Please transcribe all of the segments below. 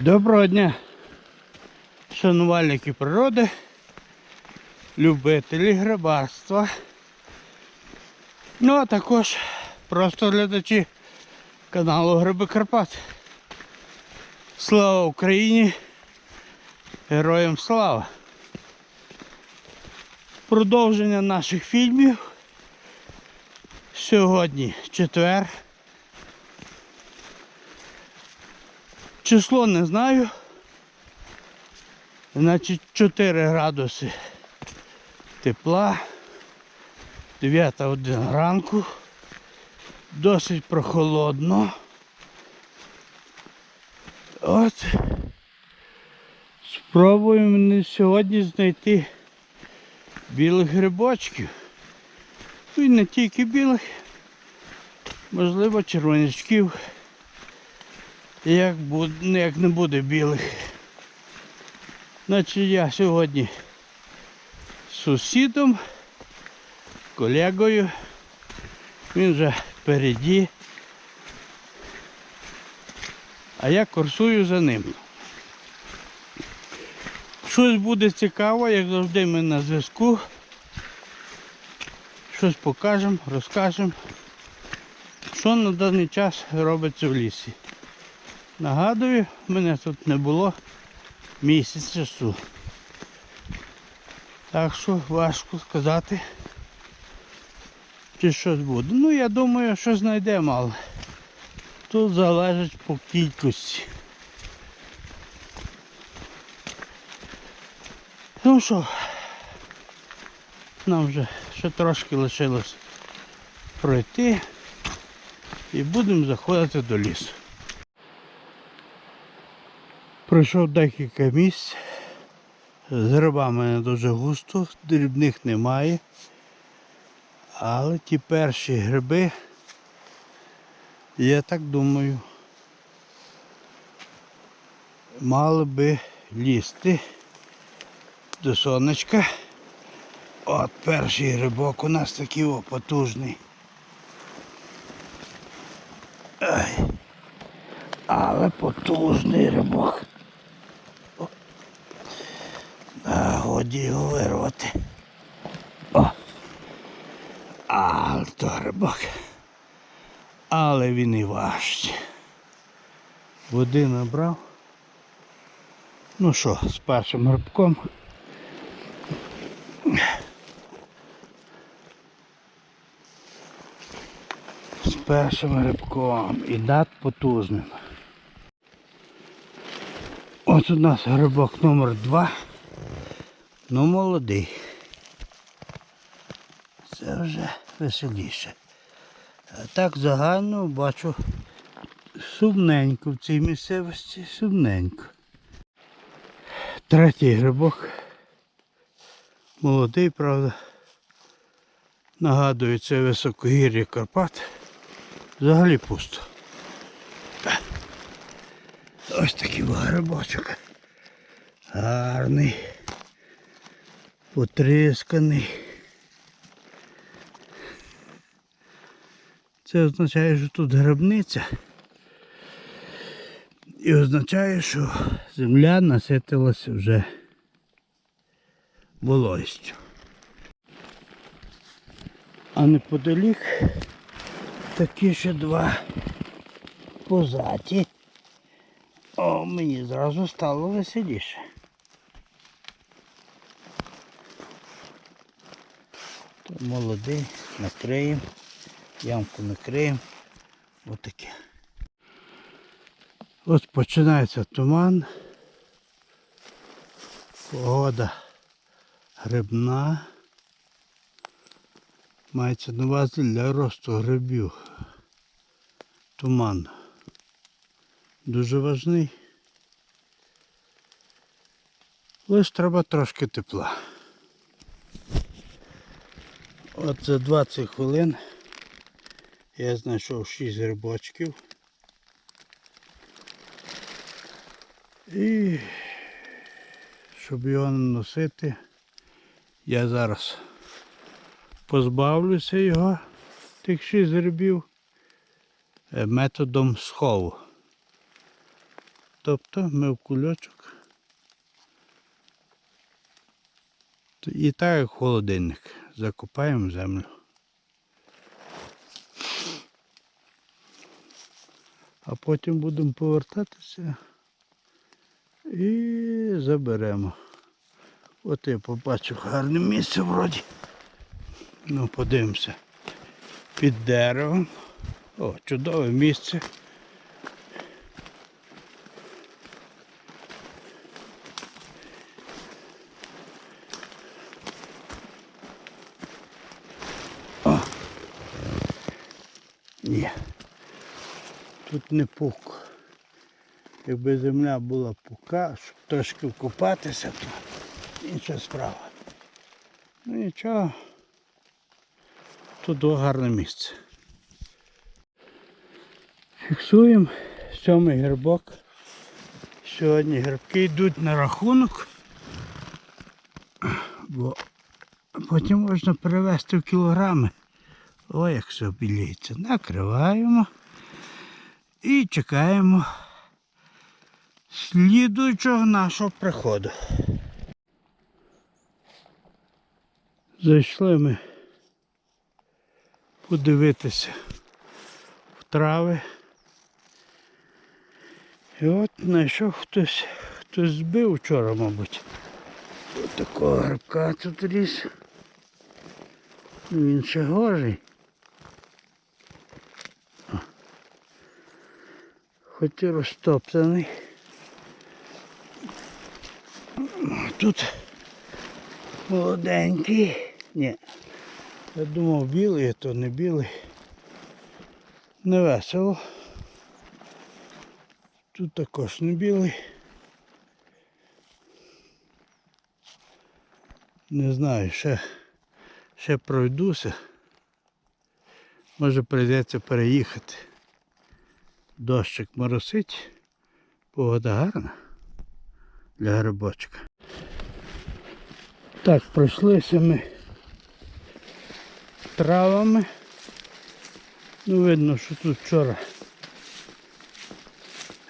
Доброго дня, шанувальники природи, любителі грибарства. Ну а також просто глядачі каналу Гриби Карпат. Слава Україні! Героям слава! Продовження наших фільмів. Сьогодні четвер. Число не знаю. Значить 4 градуси тепла. 9 година ранку. Досить прохолодно. От. Спробуємо сьогодні знайти білих грибочків. Ну і не тільки білих, можливо червонячків. Як, буде, як не буде білих. Значить я сьогодні з сусідом, колегою. Він вже впереді. А я курсую за ним. Щось буде цікаво, як завжди ми на зв'язку. Щось покажемо, розкажемо, що на даний час робиться в лісі. Нагадую, мене тут не було місяць часу. Так що важко сказати, чи щось буде. Ну я думаю, що знайдемо, але тут залежить по кількості. Ну що, нам вже ще трошки лишилось пройти і будемо заходити до лісу. Пройшов декілька місць. З грибами не дуже густо, дрібних немає. Але ті перші гриби, я так думаю, мали би лізти до сонечка. От перший грибок у нас такий о, потужний. Ай. Але потужний грибок. О. Його вирвати. О. А, то грибок. Але він і важчий. Води набрав. Ну що, з першим грибком. З першим грибком і над потужним. Ось у нас грибок номер 2 Ну молодий. Це вже веселіше. А так загально бачу сумненько в цій місцевості, сумненько. Третій грибок. Молодий, правда. Нагадую, це високогір'я Карпат. Взагалі пусто. Ось такий грибочок. Гарний. Потрисканий. Це означає, що тут грибниця. І означає, що земля наситилася вже вологістю. А неподалік такі ще два позаті. О, мені зразу стало веселіше. Молодий, накриємо, ямку накриємо. Отаке. Ось починається туман. Погода грибна. Мається на увазі для росту грибів. Туман. Дуже важний. Лише треба трошки тепла. От за 20 хвилин я знайшов 6 грибочків. І щоб його носити, я зараз позбавлюся його, тих 6 грибів, е, методом схову. Тобто ми в кульочок. І так як холодильник. Закопаємо землю. А потім будемо повертатися і заберемо. От я побачив гарне місце вроді. Ну, подивимося. Під деревом. О, чудове місце. Ні. Тут не пук. Якби земля була пука, щоб трошки вкопатися, то інша справа. Ну нічого. Тут гарне місце. Фіксуємо сьомий грибок. Сьогодні грибки йдуть на рахунок, бо потім можна перевести в кілограми. О, як все обіліється. Накриваємо і чекаємо слідуючого нашого приходу. Зайшли ми подивитися в трави. І от знайшов хтось, хтось збив вчора, мабуть. Ось такого грибка тут. Ну, Він ще гожий. Хоч і розтоптаний. Тут молоденький. Ні. Я думав білий, а то не білий. Не весело. Тут також не білий. Не знаю, ще, ще пройдуся. Може прийдеться переїхати. Дощик моросить. Погода гарна для грибочка. Так, пройшлися ми травами. Ну, видно, що тут вчора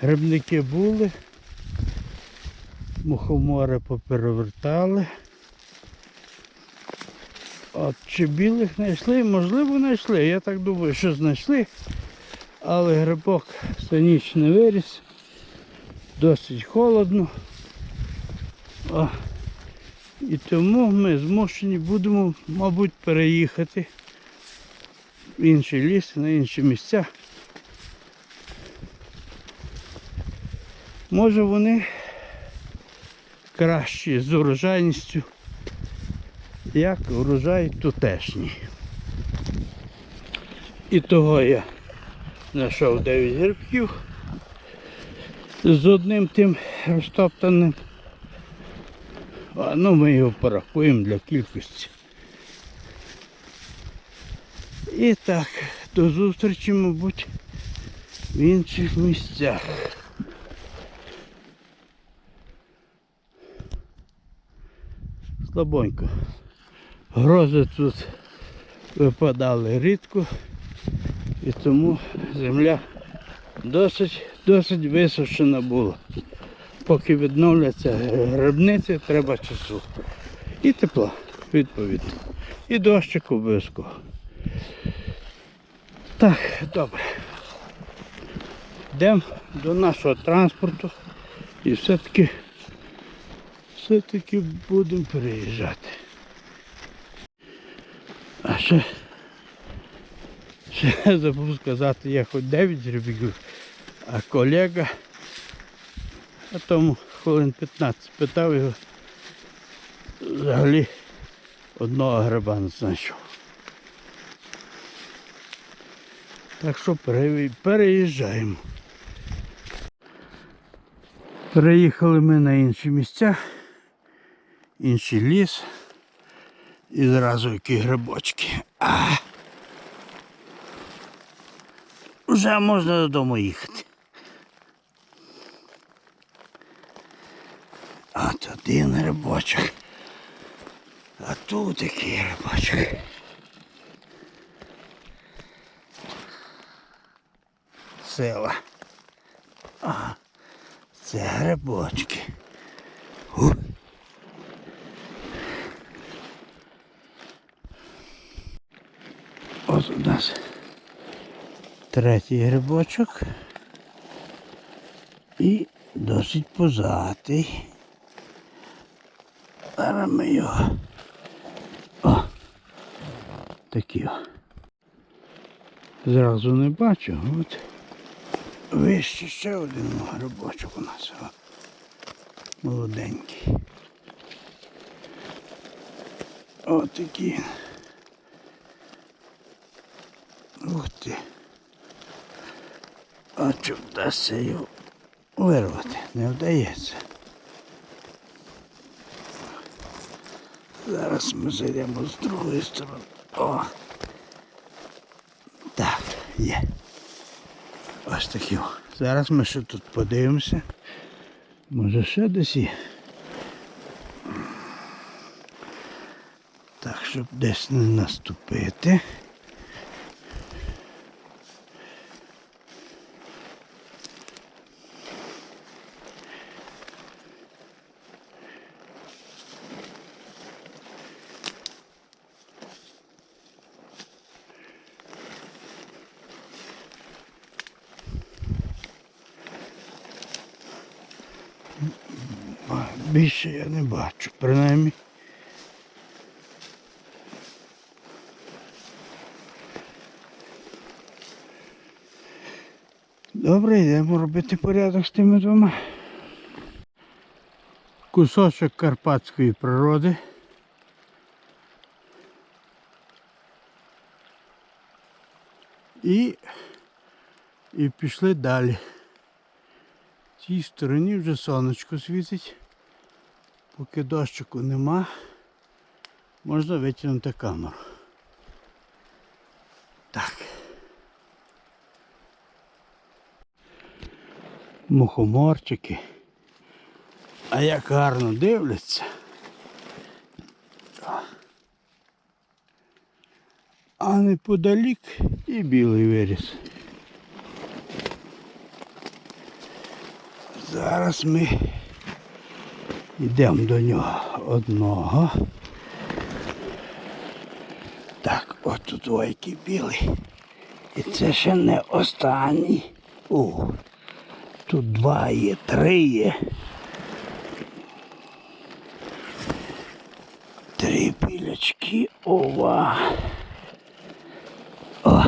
грибники були, мухомори поперевертали. От чи білих знайшли? Можливо, знайшли. Я так думаю, що знайшли. Але грибок ця ніч не виріс. Досить холодно. О. І тому ми змушені будемо, мабуть, переїхати в інший ліс, на інші місця. Може вони кращі з урожайністю, як урожай тутешній. І того я знайшов 9 грибків з одним тим розтоптаним. А ну ми його порахуємо для кількості. І так, до зустрічі, мабуть, в інших місцях. Слабонько. Грози тут випадали рідко і тому земля досить, досить висушена була. Поки відновляться грибниці, треба часу. І тепла, відповідно. І дощик обов'язково. Так, добре. Йдемо до нашого транспорту і все-таки все-таки будемо переїжджати. А ще, ще забув сказати, я хоч 9 грибів, а колега, а тому хвилин 15 питав його, взагалі одного гриба не знайшов. Так що переїжджаємо. Переїхали ми на інші місця, інший ліс. І зразу які грибочки. А! Вже можна додому їхати. От один грибочок. А тут який грибочок. Сила. А, Це грибочки. Ух. Ось у нас третій грибочок. І досить позатий. Зараз ми його. О! Такі. Зразу не бачу, от. Вище ще один грибочок у нас. О. Молоденький. Отакий. Ух ти. А чи вдасться його вирвати? Не вдається. Зараз ми зайдемо з другої сторони. О! Так, є. Ось такі. Зараз ми ще тут подивимося. Може ще десь є. Так, щоб десь не наступити. А, Більше я не бачу, принаймні. Добре, йдемо робити порядок з тими двома. Кусочок карпатської природи. І, і пішли далі. В цій стороні вже сонечко світить. Поки дощику нема, можна витягнути камеру. Так. Мухоморчики. А як гарно дивляться. А неподалік і білий виріс. Зараз ми йдемо до нього одного. Так, от тут ойкий білий. І це ще не останній. О, тут два є, три є. Три білячки. Ова. О.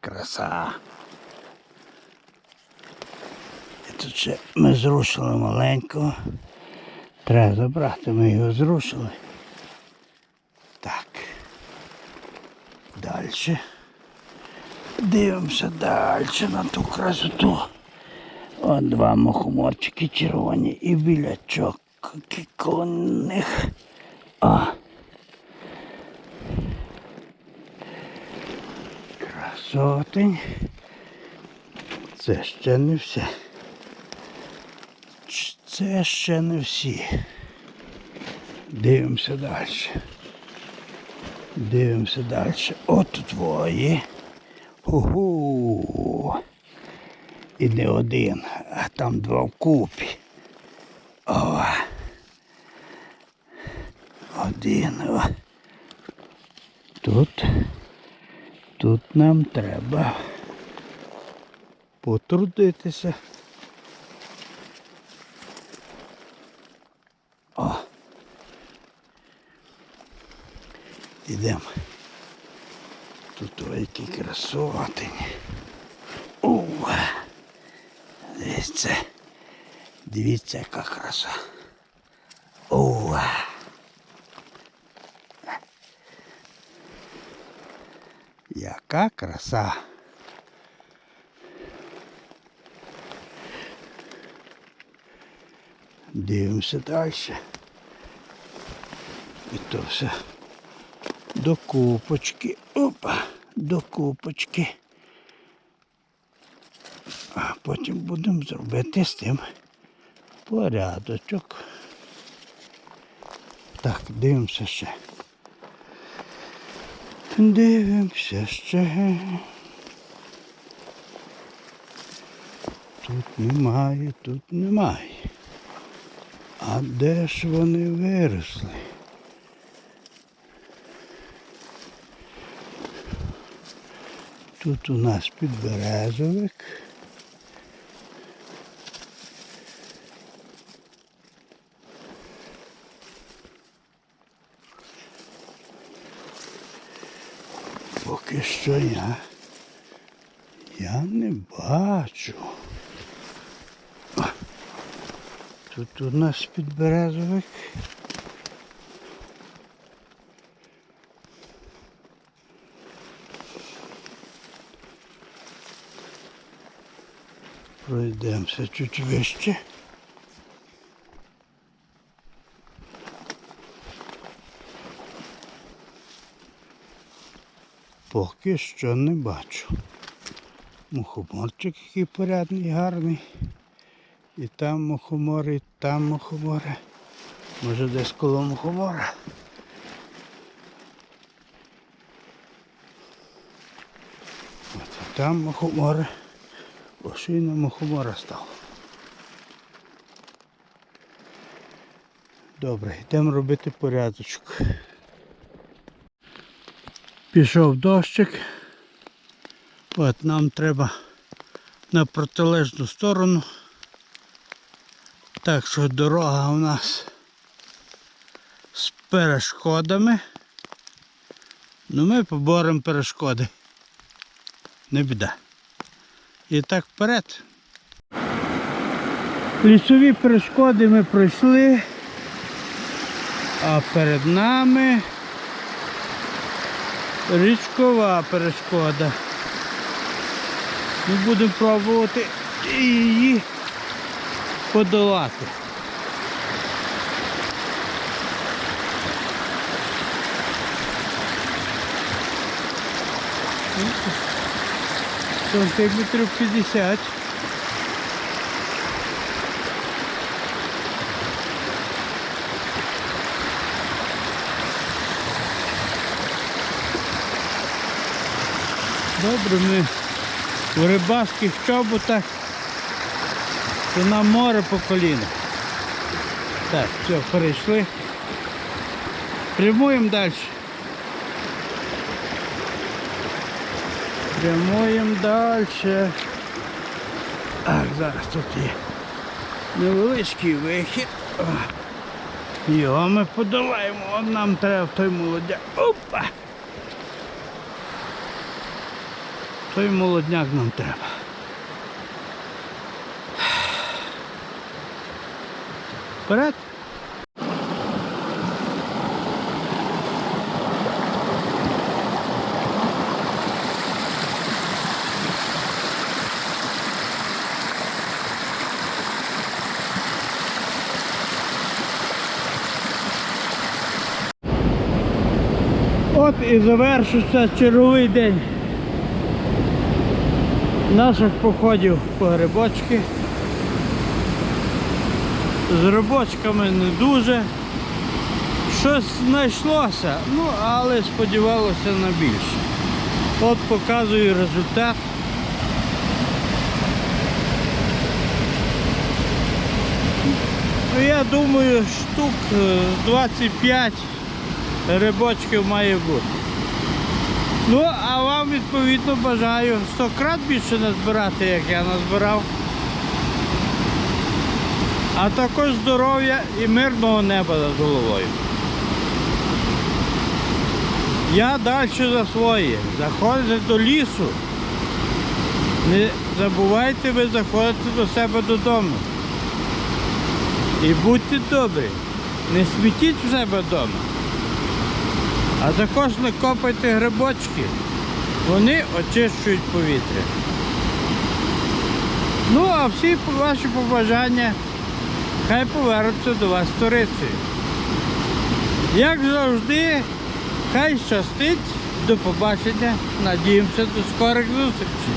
Краса. І тут ми зрушили маленького. Треба забрати, ми його зрушили. Так. Далі. Дивимося далі на ту красоту. От два мухоморчики червоні і білячок. Коло них. А. Красотень. Це ще не все. Це ще не всі. Дивимося далі. Дивимося далі. От твої. Ху-ху. І не один, а там два вкупі. О. Один. О. Тут. Тут нам треба потрудитися. Ідемо. Тут ой, який красотень. О, дивіться. Дивіться, яка краса. О. Яка краса. Дивимося далі. І то все до купочки. Опа, до купочки. А потім будемо зробити з тим порядочок. Так, дивимося ще. Дивимося ще. Тут немає, тут немає. А де ж вони виросли? Тут у нас підберезовик. Поки що я, я не бачу. Тут у нас підберезовик. Пройдемося чуть вище. Поки що не бачу. Мухоморчик який порядний, гарний. І там мухомори, і там мухомори. Може десь коло мухомора. От там мухомори. О, ще й на мухомора став. Добре, йдемо робити порядочок. Пішов дощик. От нам треба на протилежну сторону. Так що дорога у нас з перешкодами. Ну ми поборемо перешкоди. Не біда. І так вперед. Лісові перешкоди ми пройшли, а перед нами річкова перешкода. Ми будемо пробувати її подолати. Сантиметрів 50. Добре, ми в рибацьких чоботах, то нам море по коліна. Так, все, перейшли. Прямуємо далі. Прямуємо далі. Так, зараз тут є невеличкий вихід. Його ми подолаємо, От нам треба в той молодяк. Опа! Той молодняк нам треба. Вперед! От і завершився черговий день наших походів по грибочки. З грибочками не дуже. Щось знайшлося, ну але сподівалося на більше. От показую результат. Ну, Я думаю, штук е, 25 грибочків має бути. Ну, а вам відповідно бажаю 100 крат більше назбирати, як я назбирав. А також здоров'я і мирного неба над головою. Я далі за своє. Заходите до лісу. Не забувайте ви заходити до себе додому. І будьте добрі. Не смітіть в себе вдома. А також не копайте грибочки. Вони очищують повітря. Ну, а всі ваші побажання хай повернуться до вас сторицею. Як завжди, хай щастить, до побачення. Надіємося до скорих зустрічей.